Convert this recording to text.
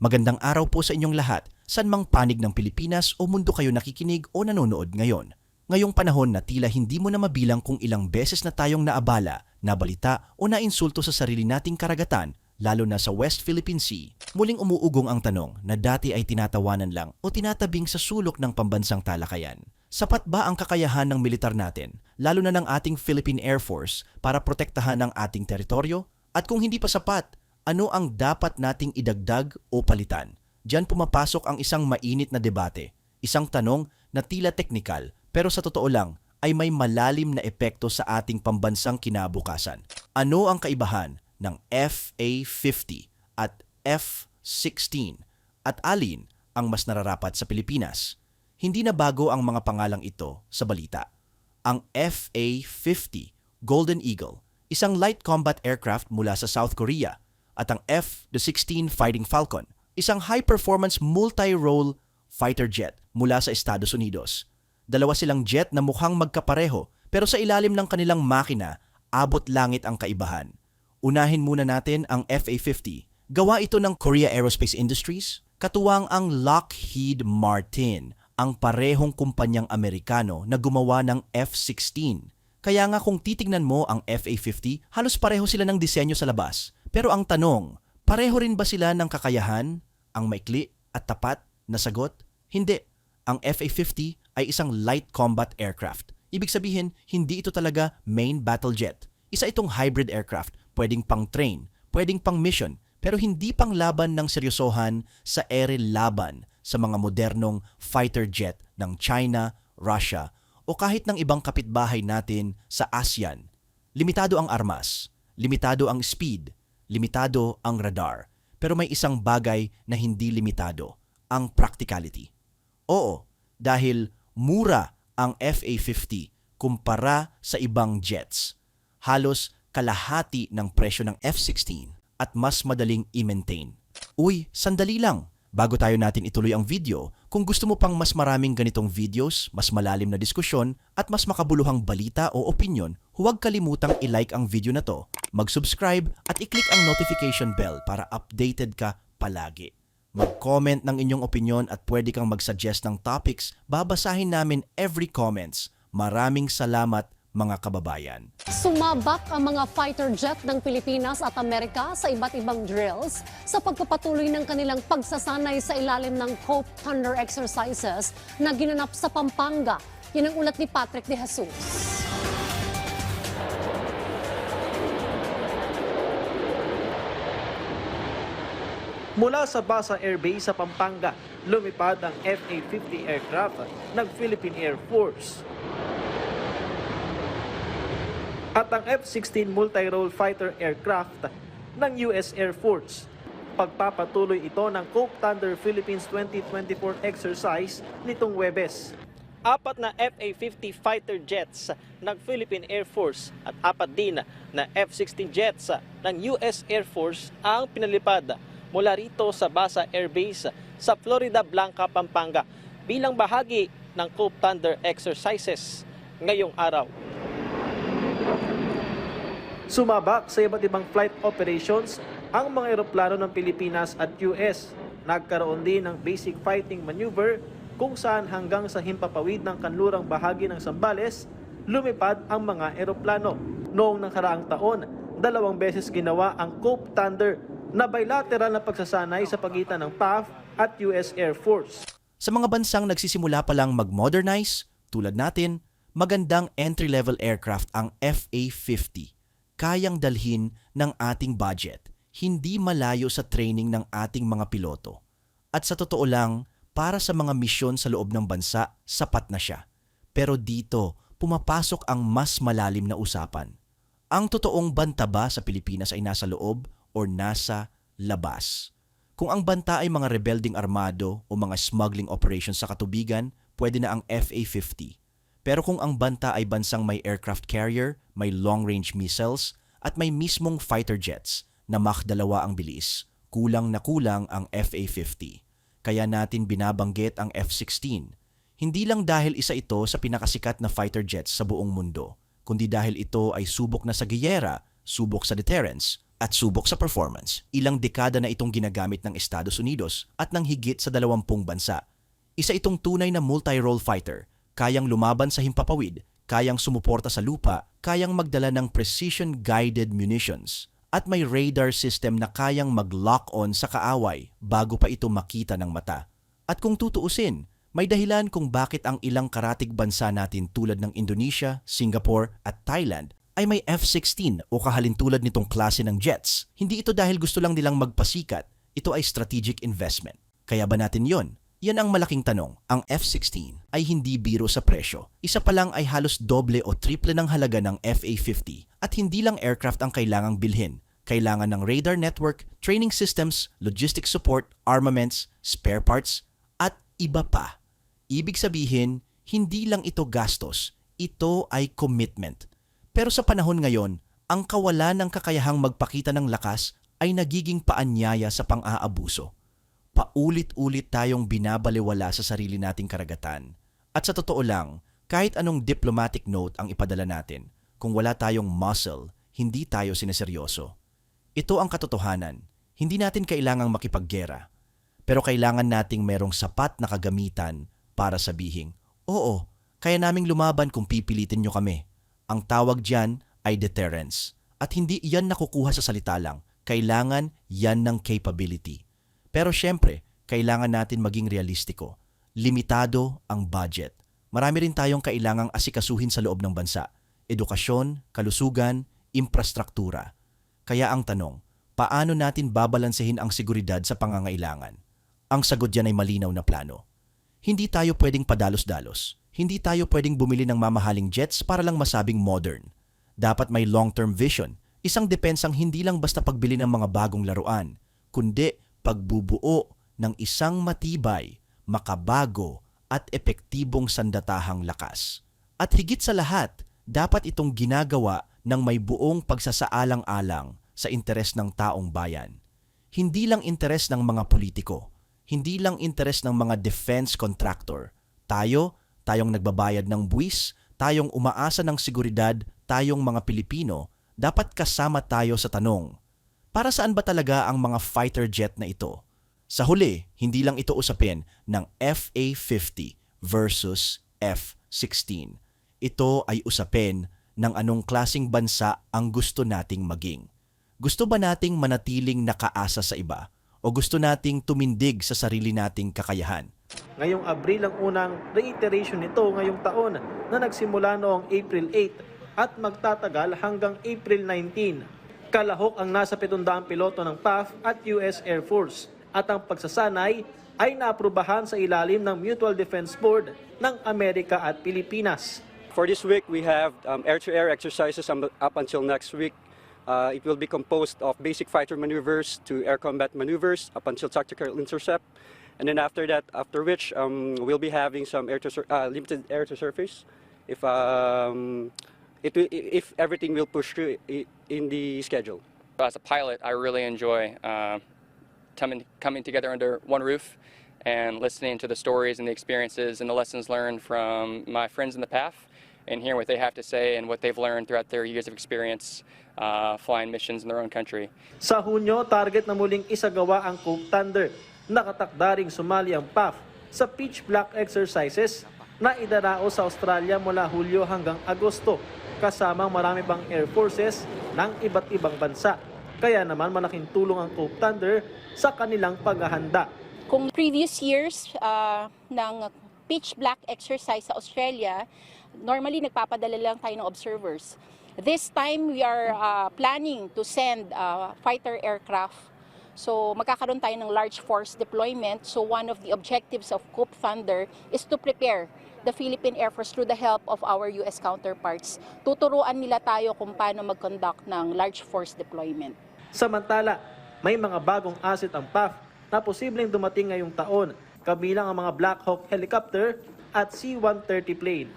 Magandang araw po sa inyong lahat, san mang panig ng Pilipinas o mundo kayo nakikinig o nanonood ngayon. Ngayong panahon na tila hindi mo na mabilang kung ilang beses na tayong naabala, nabalita o nainsulto sa sarili nating karagatan, lalo na sa West Philippine Sea, muling umuugong ang tanong na dati ay tinatawanan lang o tinatabing sa sulok ng pambansang talakayan. Sapat ba ang kakayahan ng militar natin, lalo na ng ating Philippine Air Force, para protektahan ang ating teritoryo? At kung hindi pa sapat, ano ang dapat nating idagdag o palitan? Diyan pumapasok ang isang mainit na debate, isang tanong na tila teknikal pero sa totoo lang ay may malalim na epekto sa ating pambansang kinabukasan. Ano ang kaibahan ng FA-50 at F-16 at alin ang mas nararapat sa Pilipinas? Hindi na bago ang mga pangalang ito sa balita. Ang FA-50 Golden Eagle, isang light combat aircraft mula sa South Korea, at ang F-16 Fighting Falcon, isang high-performance multi-role fighter jet mula sa Estados Unidos. Dalawa silang jet na mukhang magkapareho pero sa ilalim ng kanilang makina, abot langit ang kaibahan. Unahin muna natin ang FA-50. Gawa ito ng Korea Aerospace Industries, katuwang ang Lockheed Martin, ang parehong kumpanyang Amerikano na gumawa ng F-16. Kaya nga kung titignan mo ang FA-50, halos pareho sila ng disenyo sa labas. Pero ang tanong, pareho rin ba sila ng kakayahan? Ang maikli at tapat na sagot? Hindi. Ang FA-50 ay isang light combat aircraft. Ibig sabihin, hindi ito talaga main battle jet. Isa itong hybrid aircraft, pwedeng pang train, pwedeng pang mission, pero hindi pang laban ng seryosohan sa ere laban sa mga modernong fighter jet ng China, Russia, o kahit ng ibang kapitbahay natin sa ASEAN. Limitado ang armas, limitado ang speed, limitado ang radar, pero may isang bagay na hindi limitado, ang practicality. Oo, dahil mura ang FA-50 kumpara sa ibang jets. Halos kalahati ng presyo ng F-16 at mas madaling i-maintain. Uy, sandali lang. Bago tayo natin ituloy ang video, kung gusto mo pang mas maraming ganitong videos, mas malalim na diskusyon, at mas makabuluhang balita o opinion, huwag kalimutang i-like ang video na to, mag-subscribe at i-click ang notification bell para updated ka palagi. Mag-comment ng inyong opinion at pwede kang mag-suggest ng topics, babasahin namin every comments. Maraming salamat mga kababayan. Sumabak ang mga fighter jet ng Pilipinas at Amerika sa iba't ibang drills sa pagpapatuloy ng kanilang pagsasanay sa ilalim ng Hope Thunder exercises na ginanap sa Pampanga. Yan ang ulat ni Patrick De Jesus. Mula sa Basa Air Base sa Pampanga, lumipad ang FA-50 aircraft ng Philippine Air Force. At ang F-16 multi-role fighter aircraft ng US Air Force. Pagpapatuloy ito ng Cope Thunder Philippines 2024 exercise nitong Webes. Apat na FA-50 fighter jets ng Philippine Air Force at apat din na F-16 jets ng US Air Force ang pinalipad mula rito sa Basa Air Base sa Florida Blanca, Pampanga bilang bahagi ng Cope Thunder exercises ngayong araw. Sumabak sa iba't ibang flight operations ang mga eroplano ng Pilipinas at US. Nagkaroon din ng basic fighting maneuver kung saan hanggang sa himpapawid ng kanlurang bahagi ng Sambales, lumipad ang mga eroplano. Noong nakaraang taon, dalawang beses ginawa ang Cope Thunder na bilateral na pagsasanay sa pagitan ng PAF at US Air Force. Sa mga bansang nagsisimula pa lang mag-modernize, tulad natin, magandang entry-level aircraft ang FA-50. Kayang dalhin ng ating budget, hindi malayo sa training ng ating mga piloto. At sa totoo lang, para sa mga misyon sa loob ng bansa, sapat na siya. Pero dito, pumapasok ang mas malalim na usapan. Ang totoong banta ba sa Pilipinas ay nasa loob or nasa labas? Kung ang banta ay mga rebelding armado o mga smuggling operations sa katubigan, pwede na ang FA-50. Pero kung ang banta ay bansang may aircraft carrier, may long-range missiles, at may mismong fighter jets na Mach 2 ang bilis, kulang na kulang ang FA-50. Kaya natin binabanggit ang F-16. Hindi lang dahil isa ito sa pinakasikat na fighter jets sa buong mundo, kundi dahil ito ay subok na sa giyera, subok sa deterrence, at subok sa performance. Ilang dekada na itong ginagamit ng Estados Unidos at ng higit sa dalawampung bansa. Isa itong tunay na multi-role fighter, kayang lumaban sa himpapawid, kayang sumuporta sa lupa, kayang magdala ng precision-guided munitions, at may radar system na kayang mag-lock-on sa kaaway bago pa ito makita ng mata. At kung tutuusin, may dahilan kung bakit ang ilang karatig bansa natin tulad ng Indonesia, Singapore at Thailand ay may F-16 o kahalintulad nitong klase ng jets. Hindi ito dahil gusto lang nilang magpasikat, ito ay strategic investment. Kaya ba natin yon? Yan ang malaking tanong. Ang F-16 ay hindi biro sa presyo. Isa pa lang ay halos doble o triple ng halaga ng FA-50 at hindi lang aircraft ang kailangang bilhin. Kailangan ng radar network, training systems, logistic support, armaments, spare parts, at iba pa. Ibig sabihin, hindi lang ito gastos, ito ay commitment. Pero sa panahon ngayon, ang kawalan ng kakayahang magpakita ng lakas ay nagiging paanyaya sa pang-aabuso. Paulit-ulit tayong binabaliwala sa sarili nating karagatan. At sa totoo lang, kahit anong diplomatic note ang ipadala natin, kung wala tayong muscle, hindi tayo sineseryoso. Ito ang katotohanan. Hindi natin kailangang makipaggera. Pero kailangan nating merong sapat na kagamitan para sabihing, Oo, kaya naming lumaban kung pipilitin nyo kami. Ang tawag diyan ay deterrence. At hindi yan nakukuha sa salita lang. Kailangan yan ng capability. Pero syempre, kailangan natin maging realistiko. Limitado ang budget. Marami rin tayong kailangang asikasuhin sa loob ng bansa. Edukasyon, kalusugan, infrastruktura. Kaya ang tanong, paano natin babalansehin ang seguridad sa pangangailangan? Ang sagot diyan ay malinaw na plano. Hindi tayo pwedeng padalos-dalos. Hindi tayo pwedeng bumili ng mamahaling jets para lang masabing modern. Dapat may long-term vision, isang depensang hindi lang basta pagbili ng mga bagong laruan, kundi pagbubuo ng isang matibay, makabago at epektibong sandatahang lakas. At higit sa lahat, dapat itong ginagawa ng may buong pagsasaalang-alang sa interes ng taong bayan. Hindi lang interes ng mga politiko, hindi lang interes ng mga defense contractor. Tayo, tayong nagbabayad ng buwis, tayong umaasa ng seguridad, tayong mga Pilipino, dapat kasama tayo sa tanong. Para saan ba talaga ang mga fighter jet na ito? Sa huli, hindi lang ito usapin ng FA-50 versus F-16. Ito ay usapin ng anong klasing bansa ang gusto nating maging. Gusto ba nating manatiling nakaasa sa iba? O gusto nating tumindig sa sarili nating kakayahan? Ngayong Abril ang unang reiteration nito ngayong taon na nagsimula noong April 8 at magtatagal hanggang April 19. Kalahok ang nasa 700 piloto ng PAF at US Air Force at ang pagsasanay ay naaprubahan sa ilalim ng Mutual Defense Board ng Amerika at Pilipinas. For this week, we have um, air-to-air exercises um, up until next week. Uh, it will be composed of basic fighter maneuvers to air combat maneuvers up until tactical intercept. And then after that, after which um, we'll be having some air to sur- uh, limited air to surface, if um, it will, if everything will push through in the schedule. As a pilot, I really enjoy uh, coming, coming together under one roof and listening to the stories and the experiences and the lessons learned from my friends in the PAF and hearing what they have to say and what they've learned throughout their years of experience uh, flying missions in their own country. Sa Hunyo, target na muling isagawa ang Coke Thunder. Nakatakda ring sumali ang PAF sa pitch black exercises na idarao sa Australia mula Hulyo hanggang Agosto kasamang marami pang air forces ng iba't ibang bansa. Kaya naman malaking tulong ang Coke Thunder sa kanilang paghahanda. Kung previous years uh, ng pitch black exercise sa Australia, normally nagpapadala lang tayo ng observers. This time, we are uh, planning to send uh, fighter aircraft. So magkakaroon tayo ng large force deployment. So one of the objectives of Coop Thunder is to prepare the Philippine Air Force through the help of our US counterparts. Tuturuan nila tayo kung paano mag-conduct ng large force deployment. Samantala, may mga bagong asset ang PAF na posibleng dumating ngayong taon, kabilang ang mga Black Hawk helicopter at C-130 plane.